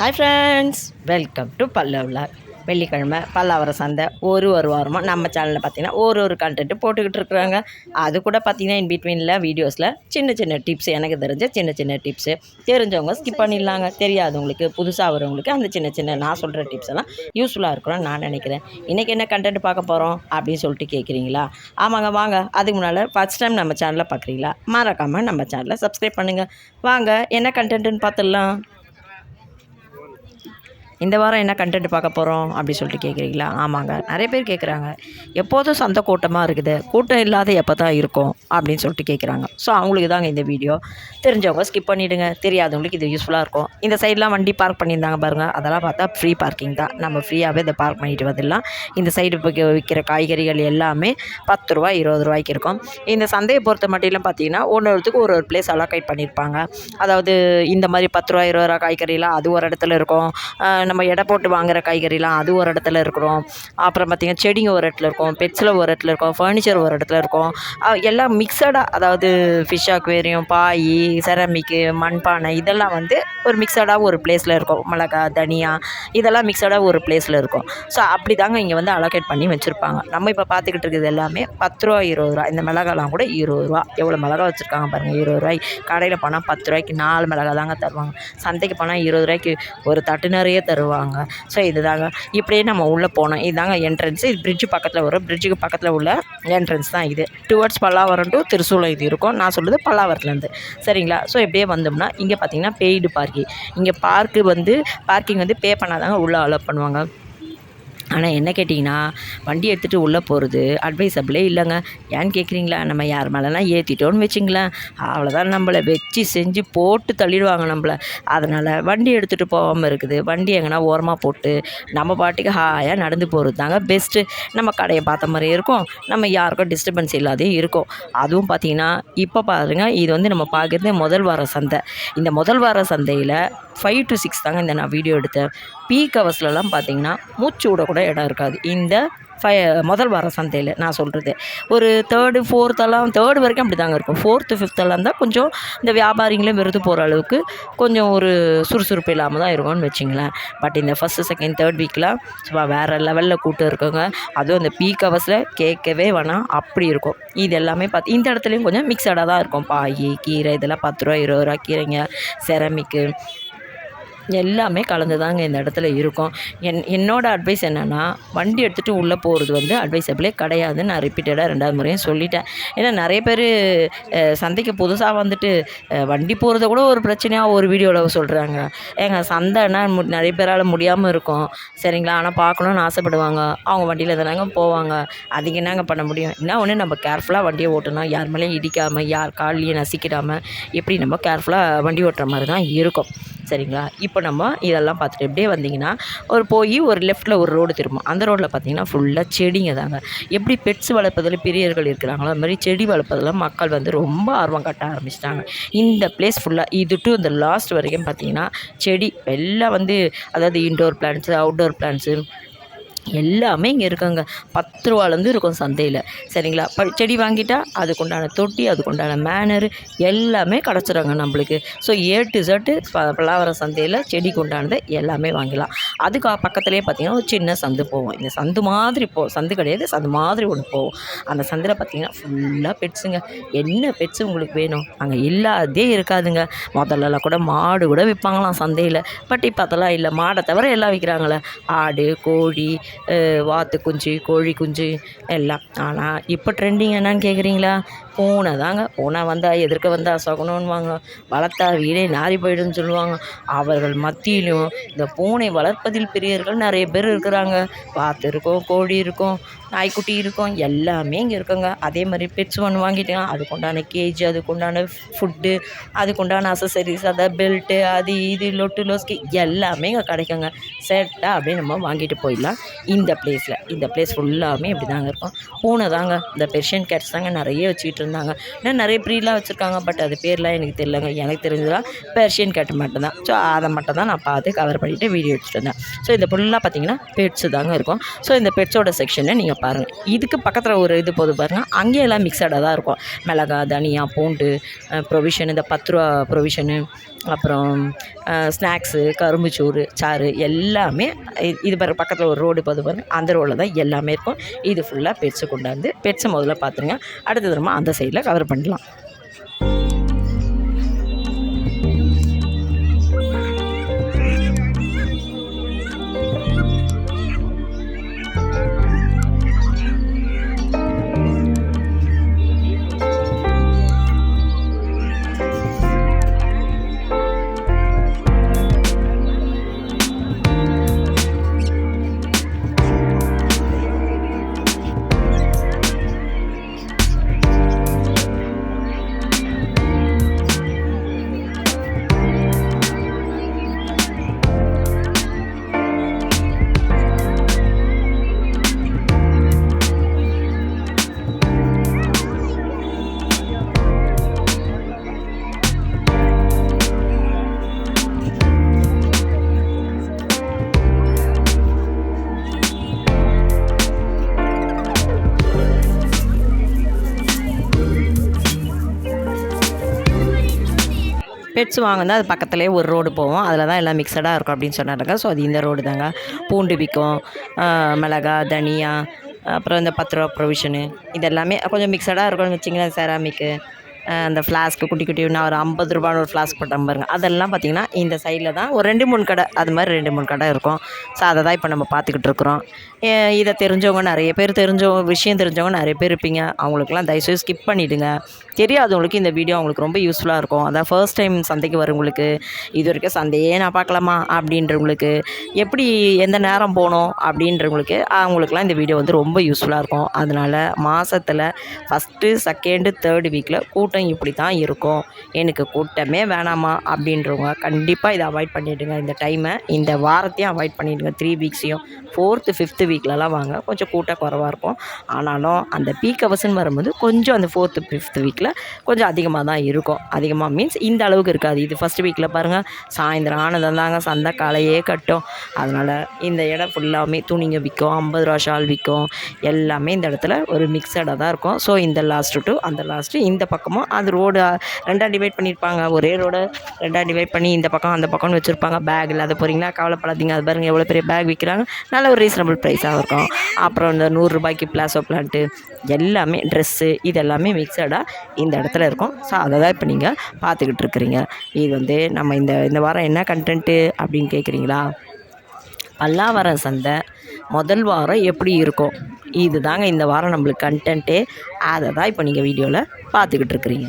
Hi friends welcome to Pallavaram வெள்ளிக்கிழமை பல்லாவர சந்தை ஒரு ஒரு வாரமாக நம்ம சேனலில் பார்த்தீங்கன்னா ஒரு ஒரு கண்டென்ட்டு போட்டுக்கிட்டு இருக்கிறாங்க. அது கூட பார்த்திங்கன்னா இன் பிட்வீனில் வீடியோஸில் சின்ன சின்ன டிப்ஸ் எனக்கு தெரிஞ்ச சின்ன சின்ன டிப்ஸு தெரிஞ்சவங்க ஸ்கிப் பண்ணிடலாங்க. தெரியாதவங்களுக்கு புதுசாக வரவங்களுக்கு அந்த சின்ன சின்ன நான் சொல்கிற டிப்ஸ் எல்லாம் யூஸ்ஃபுல்லாக இருக்கணும்னு நான் நினைக்கிறேன். இன்றைக்கி என்ன கண்டென்ட் பார்க்க போகிறோம் அப்படின்னு சொல்லிட்டு கேட்குறீங்களா ஆமாங்க வாங்க. அதுக்கு முன்னால் ஃபஸ்ட் டைம் நம்ம சேனலில் பார்க்குறீங்களா மறக்காமல் நம்ம சேனலை சப்ஸ்கிரைப் பண்ணுங்கள் வாங்க என்ன கண்டென்ட்டுன்னு பார்த்துடலாம் இந்த வாரம் என்ன கண்டென்ட் பார்க்க போகிறோம் அப்படி சொல்லிட்டு கேட்குறீங்களா ஆமாங்க. நிறைய பேர் கேட்குறாங்க எப்போதும் சந்தை கூட்டமாக இருக்குது. கூட்டம் இல்லாத எப்போ தான் இருக்கும்? அப்படின்னு சொல்லிட்டு கேட்குறாங்க ஸோ அவங்களுக்கு தாங்க இந்த வீடியோ தெரிஞ்சவங்க ஸ்கிப் பண்ணிவிடுங்க தெரியாதவங்களுக்கு இது யூஸ்ஃபுல்லாக இருக்கும். இந்த சைட்லாம் வண்டி பார்க் பண்ணியிருந்தாங்க பாருங்கள் அதெல்லாம் பார்த்தா ஃப்ரீ பார்க்கிங் தான். நம்ம ஃப்ரீயாகவே இதை பார்க் பண்ணிட்டு வந்துடலாம். இந்த சைடு விற்கிற காய்கறிகள் எல்லாமே பத்து ரூபா இருபது ரூபாய்க்கு இருக்கும். இந்த சந்தையை பொறுத்த மட்டும் பார்த்தீங்கன்னா ஒன்று ஒருத்துக்கு ஒரு ஒரு பிளேஸ் அலோகேட் பண்ணியிருப்பாங்க. அதாவது இந்த மாதிரி பத்து ரூபா இருபது ரூபா காய்கறிலாம் அது ஒரு இடத்துல இருக்கும். நம்ம எடை போட்டு வாங்குற காய்கறிலாம் அது ஒரு இடத்துல இருக்கிறோம் அப்புறம் பார்த்திங்கன்னா செடிங்க ஒரு இடத்துல இருக்கும் பெட்ஸில் ஒரு இடத்துல இருக்கும் ஃபர்னிச்சர் ஒரு இடத்துல இருக்கும். எல்லாம் மிக்சடாக அதாவது ஃபிஷ் அக்வேரியம் பாய் செரமிக்கு மண்பானை இதெல்லாம் வந்து ஒரு மிக்சடாக ஒரு பிளேஸில் இருக்கும். மிளகா தனியா இதெல்லாம் மிக்சடாக ஒரு பிளேஸில் இருக்கும். ஸோ அப்படி தாங்க இங்கே வந்து அலோகேட் பண்ணி வச்சுருப்பாங்க. நம்ம இப்போ பார்த்துக்கிட்டு இருக்கிறது எல்லாமே பத்து ரூபா இருபது ரூபா. இந்த மிளகாலாம் கூட இருபது ரூபா. எவ்வளோ மிளகா வச்சுருக்காங்க பாருங்கள் இருபது ரூபாய். கடையில் போனால் பத்து ரூபாய்க்கு நாலு மிளகா தாங்க தருவாங்க. சந்தைக்கு போனால் இருபது ரூபாய்க்கு ஒரு தட்டு நிறைய தருவாங்க. வருவாங்க ஸோ இதுதாங்க. இப்படியே நம்ம உள்ளே போனோம். இதுதாங்க என்ட்ரன்ஸ் இது பிரிட்ஜு பக்கத்தில் வரும். பிரிட்ஜுக்கு பக்கத்தில் உள்ள என்ட்ரன்ஸ் தான் இது. டுவர்ட்ஸ் பல்லாவரம் டு திருசூலம் இது இருக்கும். நான் சொல்கிறது பல்லாவரத்துலேருந்து சரிங்களா? ஸோ இப்படியே வந்தோம்னா இங்கே பார்த்தீங்கன்னா பெய்டு பார்க்கிங் இங்கே பார்க்கு வந்து பார்க்கிங் வந்து பே பண்ணாதாங்க உள்ளே அலோவ் பண்ணுவாங்க. ஆனால் என்ன கேட்டிங்கன்னா வண்டி எடுத்துகிட்டு உள்ளே போகிறது அட்வைசபிளே இல்லைங்க. ஏன்னு கேட்குறீங்களா நம்ம யார் மேலேனா ஏற்றிட்டோன்னு வச்சுங்களேன். அவ்வளோதான் நம்மளை வச்சு செஞ்சு போட்டு தள்ளிடுவாங்க நம்மளை. அதனால் வண்டி எடுத்துகிட்டு போகாமல் இருக்குது. வண்டி எங்கன்னா ஓரமாக போட்டு நம்ம பாட்டுக்கு ஹாயாக நடந்து போகிறது தாங்க பெஸ்ட்டு நம்ம கடையை பார்த்த மாதிரியே இருக்கும். நம்ம யாருக்கும் டிஸ்டர்பன்ஸ் இல்லாதையும் இருக்கும். அதுவும் பார்த்திங்கன்னா இப்போ பாருங்கள் இது வந்து நம்ம பார்க்குறது முதல் வார சந்தை. இந்த முதல் வார சந்தையில் ஃபைவ் டு சிக்ஸ் தாங்க இந்த நான் வீடியோ எடுத்தேன். பீக் ஹவர்ஸ்லலாம் பார்த்தீங்கன்னா மூச்சு விடக்கூடாது கூட இடம் இருக்காது. இந்த ஃபை முதல் வார சந்தையில் நான் சொல்கிறது ஒரு தேர்டு ஃபோர்த்தெல்லாம் தேர்டு வரைக்கும் அப்படி தாங்க இருக்கும் ஃபோர்த்து ஃபிஃப்த்தெல்லாம் தான் கொஞ்சம் இந்த வியாபாரிங்களே விருது போகிற அளவுக்கு கொஞ்சம் ஒரு சுறுசுறுப்பு இல்லாமல் தான் இருக்கும்னு வச்சிங்களேன். பட் இந்த ஃபஸ்ட்டு செகண்ட் தேர்ட் வீக்கெலாம் சும்மா வேறு லெவலில் கூட்டம் இருக்குங்க. அதுவும் இந்த பீக் ஹவர்ஸில் கேட்கவே வேணாம். அப்படி இருக்கும். இது எல்லாமே பார்த்து இந்த இடத்துலையும் கொஞ்சம் மிக்சடாக தான் இருக்கும். பாய் கீரை இதெல்லாம் பத்து ரூபா இருபது ரூபா கீரைங்க. செரமிக்கு எல்லாமே கலந்து தாங்க இந்த இடத்துல இருக்கும். என் என்னோடய அட்வைஸ் என்னென்னா வண்டி எடுத்துகிட்டு உள்ளே போகிறது வந்து அட்வைசபிளே கிடையாதுன்னு நான் ரிப்பீட்டடாக ரெண்டாவது முறையும் சொல்லிட்டேன். ஏன்னா நிறைய பேர் சந்தைக்கு புதுசாக வந்துட்டு வண்டி போகிறத கூட ஒரு பிரச்சனையாக ஒரு வீடியோவில் சொல்கிறாங்க ஏங்க சந்தைன்னா மு நிறைய பேரால் முடியாமல் இருக்கும். சரிங்களா? ஆனால் பார்க்கணுன்னு ஆசைப்படுவாங்க. அவங்க வண்டியில் தானாங்க போவாங்க. அதுக்கு என்னங்க பண்ண முடியும்? என்ன ஒன்று நம்ம கேர்ஃபுல்லாக வண்டியை ஓட்டணும். யார் மேலேயும் இடிக்காமல் யார் கால்லையும் நசிக்கிடாமல் இப்படி நம்ம கேர்ஃபுல்லாக வண்டி ஓட்டுற மாதிரி தான் இருக்கும். சரிங்களா? இப்போ நம்ம இதெல்லாம் பார்த்துட்டு இப்படியே வந்தீங்கன்னா ஒரு போய் ஒரு லெஃப்ட்டில் ஒரு ரோடு திரும்பும். அந்த ரோட்டில் பார்த்தீங்கன்னா ஃபுல்லாக செடிங்க தாங்க. எப்படி பெட்ஸ் வளர்ப்பதில் பெரியவர்கள் இருக்கிறாங்களோ அது மாதிரி செடி வளர்ப்பதில் மக்கள் வந்து ரொம்ப ஆர்வம் காட்ட ஆரம்பிச்சிட்டாங்க. இந்த பிளேஸ் ஃபுல்லாக இது டு இந்த லாஸ்ட் வரைக்கும் பார்த்தீங்கன்னா செடி எல்லாம் வந்து அதாவது இன்டோர் பிளான்ட்ஸு அவுட்டோர் பிளான்ட்ஸு எல்லாமே இங்கே இருக்குங்க. பத்து ரூபாலேருந்து இருக்கும் சந்தையில். சரிங்களா? ப செடி வாங்கிட்டா அதுக்குண்டான தொட்டி அதுக்குண்டான மேனரு எல்லாமே கிடச்சிருங்க நம்மளுக்கு. ஸோ ஏ டு செட்டு ப பல்லாவரம் சந்தையில் செடிக்கு உண்டானது எல்லாமே வாங்கிக்கலாம் அதுக்கு பக்கத்துலேயே பார்த்தீங்கன்னா ஒரு சின்ன சந்து போவோம். இந்த சந்து மாதிரி போ சந்து கிடையாது. சந்து மாதிரி ஒன்று போவோம். அந்த சந்தில் பார்த்தீங்கன்னா ஃபுல்லாக பெட்ஸுங்க என்ன பெட்ஸு உங்களுக்கு வேணும்? அங்கே இல்லாதே இருக்காதுங்க. முதல்லலாம் கூட மாடு கூட விற்பாங்களாம் சந்தையில். பட் இப்போ அதெல்லாம் இல்லை. மாடை தவிர எல்லாம் விற்கிறாங்களே. ஆடு கோழி வாத்து குஞ்சு கோழி குஞ்சு எல்லாம். ஆனால் இப்போ ட்ரெண்டிங் என்னன்னு கேட்குறீங்களா பூனை தாங்க பூனை வந்தால் எதிர்க்க வந்தால் சகுனம்வாங்க வளர்த்தா வீடே நாரி போயிடும்னு சொல்லுவாங்க. அவர்கள் மத்தியிலும் இந்த பூனை வளர்ப்பதில் பிரியர்கள் நிறைய பேர் இருக்கிறாங்க. வாத்து இருக்கும் கோழி இருக்கும் நாய்க்குட்டி இருக்கும் எல்லாமே இங்கே இருக்குங்க. அதே மாதிரி பெட்ஸ் ஒன்று வாங்கிட்டேன். அதுக்குண்டான கேஜ் அதுக்குண்டான ஃபுட்டு அதுக்குண்டான அசசரிஸ் அதாவது பெல்ட்டு அது இது லொட்டு லோஸ்கி எல்லாமே இங்கே கிடைக்குங்க. செட்டாக அப்படியே நம்ம வாங்கிட்டு போயிடலாம். இந்த பிளேஸில் இந்த பிளேஸ் ஃபுல்லாமே இப்படி தாங்க இருக்கும். பூனை தாங்க இந்த பெர்ஷியன் கேட்ஸ் தாங்க நிறைய வச்சுக்கிட்டு இருந்தாங்க இருந்தாங்க இன்னும் நிறைய ப்ரீலாம் வச்சுருக்காங்க பட் அது பேர்லாம் எனக்கு தெரியலங்க. எனக்கு தெரிஞ்சதெல்லாம் பெர்ஷியன் கேட் மட்டும்தான். ஸோ அதை மட்டும் தான் நான் பார்த்து கவர் பண்ணிவிட்டு வீடியோ எடுத்துகிட்டு இருந்தேன் ஸோ இந்த ஃபுல்லாக பார்த்தீங்கன்னா பெட்ஸு தாங்க இருக்கும். ஸோ இந்த பெட்ஸோட செக்ஷனை நீங்கள் பாருங்கள் இதுக்கு பக்கத்தில் ஒரு இது போது பாருங்கள் அங்கேயும் எல்லாம் மிக்சடாக தான் இருக்கும். மிளகா தனியா பூண்டு ப்ரொவிஷன் இந்த பத்து ரூபா ப்ரொவிஷனு அப்புறம் ஸ்நாக்ஸு கரும்புச்சோறு சாறு எல்லாமே இது பாரு பக்கத்தில் ஒரு ரோடு போது பாருங்கள் அந்த ரோடில் தான் எல்லாமே இருக்கும். இது ஃபுல்லாக பெட்ஸு கொண்டாந்து பெட்ஸை முதல்ல பார்த்துருங்க. அடுத்த தரமாக அந்த சைடில் கவர் பண்ணலாம் பெட்ஸ் வாங்கினா அது பக்கத்துலேயே ஒரு ரோடு போவோம். அதில் தான் எல்லாம் மிக்சடாக இருக்கும் அப்படின்னு சொன்னாங்க. ஸோ அது இந்த ரோடு தாங்க. பூண்டு விற்கும் மிளகா தனியா அப்புறம் இந்த பத்து ரூபா ப்ரொவிஷனு இது எல்லாமே கொஞ்சம் மிக்சடாக இருக்கும்னு வச்சிங்களேன் செராமிக்கு அந்த ஃப்ளாஸ்க்கு குட்டி குட்டி நான் ஒரு ஐம்பது ரூபான்னு ஒரு ஃப்ளாஸ்க் போட்டேன் பாருங்க. அதெல்லாம் பார்த்திங்கன்னா இந்த சைடில் தான் ஒரு ரெண்டு மூணு கடை அது மாதிரி ரெண்டு மூணு கடை இருக்கும். ஸோ அதை தான் இப்போ நம்ம பார்த்துக்கிட்டு இருக்கிறோம். இதை தெரிஞ்சவங்க நிறைய பேர் தெரிஞ்சவங்க விஷயம் தெரிஞ்சவங்க நிறைய பேர் இருப்பீங்க. அவங்களுக்குலாம் தயவுசெய்து ஸ்கிப் பண்ணிவிடுங்க தெரியாதவங்களுக்கு இந்த வீடியோ அவங்களுக்கு ரொம்ப யூஸ்ஃபுல்லாக இருக்கும். அதான் ஃபர்ஸ்ட் டைம் சந்தைக்கு வரவங்களுக்கு இது வரைக்கும் சந்தையே நான் பார்க்கலாமா அப்படின்றவங்களுக்கு எப்படி எந்த நேரம் போகணும் அப்படின்றவங்களுக்கு அவங்களுக்குலாம் இந்த வீடியோ வந்து ரொம்ப யூஸ்ஃபுல்லாக இருக்கும். அதனால் மாதத்தில் ஃபஸ்ட்டு செகண்டு தேர்டு வீக்கில் கூட்டம் இப்படி தான் இருக்கும். எனக்கு கூட்டமே வேணாமா அப்படின்றவங்க கண்டிப்பாக இதை அவாய்ட் பண்ணிவிடுங்க இந்த டைமை இந்த வாரத்தையும் அவாய்ட் பண்ணிவிடுங்க த்ரீ வீக்ஸையும் ஃபோர்த்து ஃபிஃப்த்து வீக்லலாம் வாங்க கொஞ்சம் கூட்டம் குறவாக இருக்கும். ஆனாலும் அந்த பீக் அவர்ஸ்னு வரும்போது கொஞ்சம் அந்த ஃபோர்த்து ஃபிஃப்த்து வீக்கில் கொஞ்சம் அதிகமாக தான் இருக்கும். அதிகமாக மீன்ஸ் இந்த அளவுக்கு இருக்காது. இது ஃபஸ்ட் வீக்கில் பாருங்கள் சாயந்தரம் ஆனதம் தாங்க சந்தை காலையே கட்டும். அதனால் இந்த இடம் ஃபுல்லாமே துணிங்க விற்கும் ஐம்பது ரூபா ஷால் விற்கும். எல்லாமே இந்த இடத்துல ஒரு மிக்சடாக தான் இருக்கும். ஸோ இந்த லாஸ்ட்டு டு அந்த லாஸ்ட்டு இந்த பக்கமும் அது ரோடு ரெண்டாக டிவைட் பண்ணியிருப்பாங்க ஒரே ரோடை ரெண்டாக டிவைட் பண்ணி இந்த பக்கம் அந்த பக்கம்னு வச்சுருப்பாங்க. பேக் இல்லாத போகிறீங்களா கவலைப்படாதீங்க. அது பாருங்கள் எவ்வளோ பெரிய பேக் விற்கிறாங்க நல்ல ஒரு ரீசனபிள் ப்ரைஸாக இருக்கும். அப்புறம் இந்த நூறுரூபாய்க்கு பிளாசோ பிளான்ட்டு எல்லாமே ட்ரெஸ்ஸு இதெல்லாமே மிக்சடாக இந்த இடத்துல இருக்கும். ஸோ அதை தான் இப்போ நீங்கள் பார்த்துக்கிட்டு இருக்கிறீங்க. இது வந்து நம்ம இந்த இந்த வாரம் என்ன கண்டென்ட்டு அப்படின்னு கேட்குறீங்களா பல்லாவரம் சந்தை முதல் வாரம் எப்படி இருக்கும்? இது தாங்க இந்த வாரம் நம்மளுக்கு கண்டென்ட்டே அதை தான் இப்போ நீங்கள் வீடியோவில் பார்த்துக்கிட்டு இருக்கிறீங்க.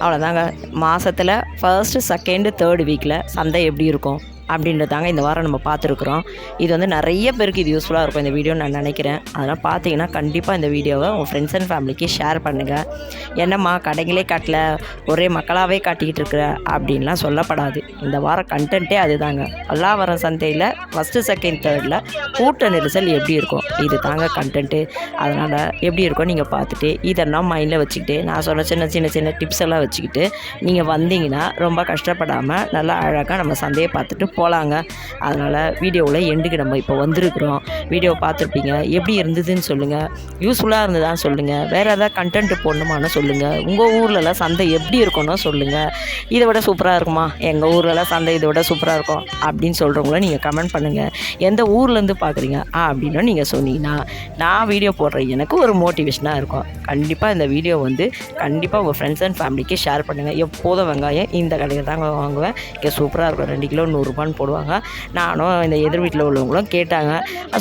அவ்வளோதாங்க மாதத்தில் ஃபர்ஸ்ட்டு செகண்டு தேர்டு வீக்கில் சந்தை எப்படி இருக்கும்? அப்படின்றதாங்க இந்த வாரம் நம்ம பார்த்துருக்குறோம். இது வந்து நிறைய பேருக்கு இது யூஸ்ஃபுல்லாக இருக்கும் இந்த வீடியோ நான் நினைக்கிறேன். அதெல்லாம் பார்த்தீங்கன்னா கண்டிப்பாக இந்த வீடியோவை உங்கள் ஃப்ரெண்ட்ஸ் அண்ட் ஃபேமிலிக்கு ஷேர் பண்ணுங்கள் என்னம்மா கடைங்களே காட்டல ஒரே மக்களாகவே காட்டிக்கிட்டு இருக்கிற அப்படின்லாம் சொல்லப்படாது. இந்த வாரம் கண்டென்ட்டே அதுதாங்க. பல்லாவரம் சந்தையில் ஃபஸ்ட்டு செகண்ட் தேர்டில் கூட்ட நெரிசல் எப்படி இருக்கும்? இது தாங்க கண்டென்ட்டு அதனால் எப்படி இருக்கும் நீங்கள் பார்த்துட்டு இதெல்லாம் மைண்டில் வச்சுக்கிட்டு நான் சொன்ன சின்ன சின்ன சின்ன டிப்ஸ் எல்லாம் வச்சுக்கிட்டு நீங்கள் வந்தீங்கன்னா ரொம்ப கஷ்டப்படாமல் நல்லா அழகாக நம்ம சந்தையை பார்த்துட்டு போகலாங்க அதனால் வீடியோவில் எண்டுக்கு நம்ம இப்போ வந்திருக்கிறோம். வீடியோ பார்த்துருப்பீங்க. எப்படி இருந்ததுன்னு சொல்லுங்கள் யூஸ்ஃபுல்லாக இருந்ததான்னு சொல்லுங்கள் வேறு எதாவது கண்டென்ட் போடணுமான்னு சொல்லுங்கள் உங்கள் ஊர்லலாம் சந்தை எப்படி இருக்கணும் சொல்லுங்கள் இதை விட சூப்பராக இருக்குமா? எங்கள் ஊர்லலாம் சந்தை இதை விட சூப்பராக இருக்கும். அப்படின்னு சொல்கிறவங்கள நீங்கள் கமெண்ட் பண்ணுங்கள் எந்த ஊர்லேருந்து பார்க்குறீங்க? ஆ அப்படின்னு நீங்கள் சொன்னீங்கன்னா நான் வீடியோ போடுறேன் எனக்கு ஒரு மோட்டிவேஷனாக இருக்கும். கண்டிப்பாக இந்த வீடியோ வந்து கண்டிப்பாக உங்கள் ஃப்ரெண்ட்ஸ் அண்ட் ஃபேமிலிக்கு ஷேர் பண்ணுங்கள் எப்போதும் வெங்காயம் இந்த கடையில் தாங்க வாங்குவேன். இங்கே சூப்பராக இருக்கும். ரெண்டு கிலோ நூறுரூபான்னு போடுவாங்க. நானும் இந்த எதிர் வீட்டில் உள்ளவங்களும் கேட்டாங்க.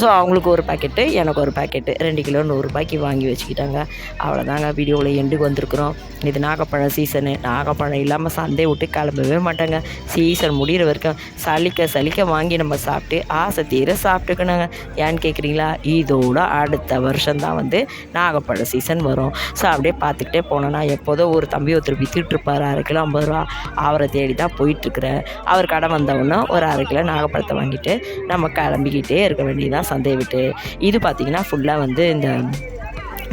ஸோ அவங்களுக்கு ஒரு பாக்கெட்டு எனக்கு ஒரு பாக்கெட்டு ரெண்டு கிலோ நூறுரூபாய்க்கு வாங்கி வச்சுக்கிட்டாங்க. அவ்வளோதாங்க வீடியோவில் எண்டுக்கு வந்திருக்கிறோம். இது நாகப்பழம் சீசனு நாகப்பழம் இல்லாமல் சந்தையை விட்டு கிளம்பவே மாட்டாங்க. சீசன் முடிகிற வரைக்கும் சலிக்க சலிக்க வாங்கி நம்ம சாப்பிட்டு ஆசை தீர சாப்பிட்டுக்கணுங்க. ஏன்னு கேட்குறீங்களா இதோட அடுத்த வருஷம் தான் வந்து நாகப்பழம் சீசன் வரும். ஸோ அப்படியே பார்த்துக்கிட்டே போனோன்னா எப்போதோ ஒரு தம்பி ஒருத்தர் விற்றுட்ருப்பார் அரை கிலோ ஐம்பது ரூபா. அவரை தேடி தான் போயிட்டுருக்குறேன். அவர் கடை வந்தவுடனே ஒரு அரை கிலோ நாகப்பழத்தை வாங்கிட்டு நம்ம கிளம்பிக்கிட்டே இருக்க வேண்டியதான் சந்தை. வந்து விட்டு. இது பார்த்திங்கன்னா ஃபுல்லாக வந்து இந்த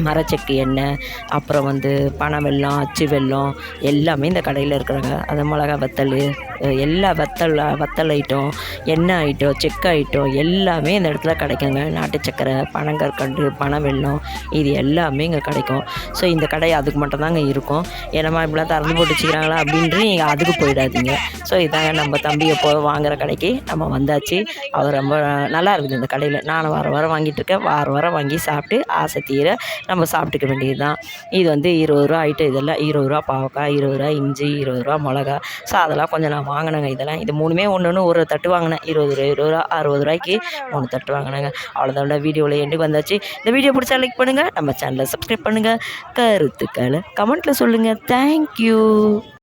மரச்செக்கு எண்ணெய் அப்புறம் வந்து பனை வெல்லம் அச்சு வெல்லம் எல்லாமே இந்த கடையில் இருக்கிறாங்க. அது மிளகா வத்தல் எல்லா வத்தல் வத்தல் ஐட்டம் எண்ணெய் ஐட்டம் செக்கு ஐட்டம் எல்லாமே இந்த இடத்துல கிடைக்குங்க. நாட்டு சக்கரை பனங்கற்கண்டு பனை வெல்லம் இது எல்லாமே இங்கே கிடைக்கும். ஸோ இந்த கடை அதுக்கு மட்டும்தாங்க இருக்கும். ஏன்னா இப்படிலாம் திறந்து போட்டு வச்சுக்கிறாங்களா அப்படின்ட்டு நீங்கள் அதுக்கு போயிடாதீங்க. ஸோ இதாங்க நம்ம தம்பி எப்போ வாங்குகிற கடைக்கு நம்ம வந்தாச்சு. அவர் ரொம்ப நல்லா இருக்குது இந்த கடையில். நானும் வாரம் வாரம் வாங்கிட்டு இருக்கேன். வாரம் வாரம் வாங்கி சாப்பிட்டு ஆசை தீர நம்ம சாப்பிட்டுக்க வேண்டியது தான் இது வந்து இருபது ரூபா ஐட்டம் இதெல்லாம். இருபது ரூபா பாவக்காய் இருபது ரூபா இஞ்சி இருபது ரூபா மிளகா ஸோ அதெல்லாம் கொஞ்சம் நான் வாங்கினேங்க. இதெல்லாம் இது மூணுமே ஒன்று ஒன்று ஒரு தட்டு வாங்கினேன். இருபது ரூபா இருபது ரூபா அறுபது ரூபாய்க்கு மூணு தட்டு வாங்கினேங்க. அவ்வளோதான் வீடியோவில் எண்டு வந்தாச்சு. இந்த வீடியோ பிடிச்சா லைக் பண்ணுங்கள் நம்ம சேனலை சப்ஸ்கிரைப் பண்ணுங்கள் கருத்துக்களை கமெண்ட்டில் சொல்லுங்கள் தேங்க்யூ